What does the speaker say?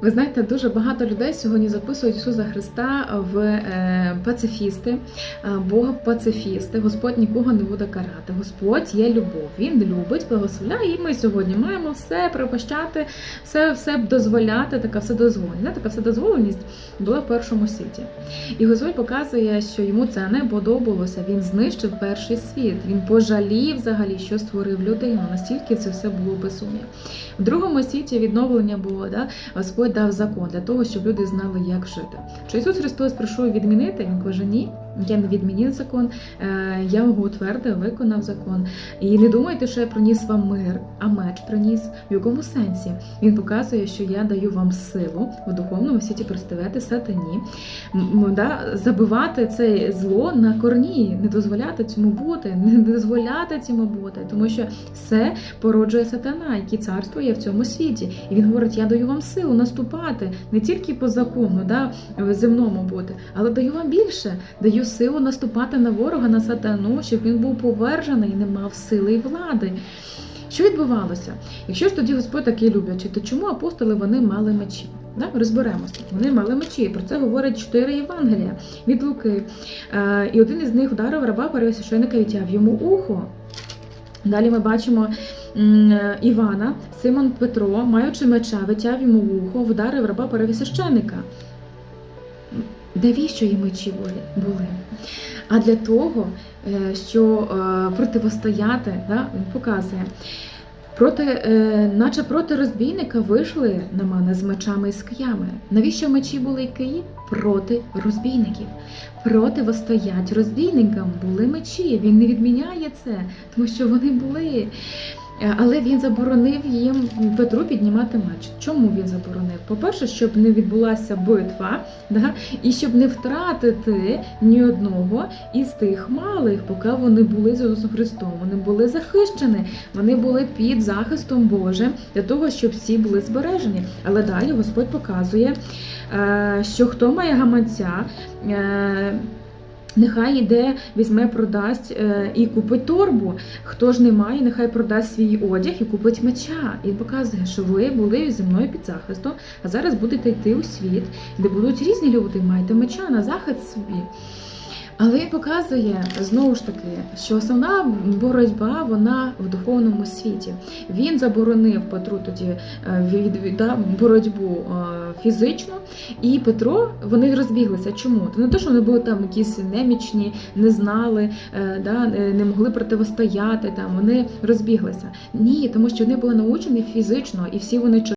Ви знаєте, дуже багато людей сьогодні записують Ісуса Христа в е, пацифісти, е, Бога пацифісти. Господь нікого не буде карати. Господь є любов. Він любить, благословляє. І ми сьогодні маємо все пропощати, все, все дозволяти. Така вседозволеність. Така вседозволеність була в першому світі. І Господь показує, що йому це не подобалося. Він знищив перший світ. Він пожалів взагалі, що створив людину. Настільки це все було безум'я. В другому світі відновлення було, да, Господь дав закон для того, щоб люди знали, як жити. Чи Ісус Христос прийшов відмінити? Він каже, ні, я не відмінив закон, е, я його утвердив, виконав закон. І не думайте, що я приніс вам мир, а меч приніс. В якому сенсі? Він показує, що я даю вам силу в духовному світі проставляти сатані, да, забивати це зло на корні, не дозволяти цьому бути, не дозволяти цьому бути, тому що все породжує сатана, який царствує в цьому світі. І він говорить: я даю вам силу наступати не тільки по закону, да, земному бути, але даю вам більше, даю силу наступати на ворога, на сатану, щоб він був повержений і не мав сили і влади. Що відбувалося? Якщо ж тоді Господь такий люблячий, то чому апостоли вони мали мечі? Да? Розберемося. Вони мали мечі. Про це говорять чотири Євангелія від Луки. Е, і один із них вдарив раба первосвященника і тяв йому ухо. Далі ми бачимо е, Івана, Симон Петро, маючи меча, витяв йому вухо, вдарив раба первосвященика. Навіщо їм мечі були? А для того, е, що е, противостояти, да, він показує. Проти, е, наче проти розбійника вийшли на мене з мечами і з киями. Навіщо мечі були і киї? Проти розбійників. Противостоять розбійникам були мечі. Він не відміняє це, тому що вони були. Е, Але він заборонив їм Петру піднімати меч. Чому він заборонив? По-перше, щоб не відбулася битва, да? і щоб не втратити ні одного із тих малих, поки вони були з Ісусом Христом. Вони були захищені, вони були під захистом Божим для того, щоб всі були збережені. Але далі Господь показує, е, що хто має гаманця. Нехай іде, візьме, продасть е, і купить торбу. Хто ж не має, нехай продасть свій одяг і купить меча. І показує, що ви були зі мною під захистом, а зараз будете йти у світ, де будуть різні люди. Майте меча на захист собі. Але показує знову ж таки, що основна боротьба вона в духовному світі. Він заборонив Петру тоді е, да, боротьбу е, фізичну, і Петро вони розбіглися. Чому? Це не те, що вони були там якісь немічні, не знали, е, да, не могли противостояти. Там вони розбіглися. Ні, тому що вони були научені фізично, і всі вони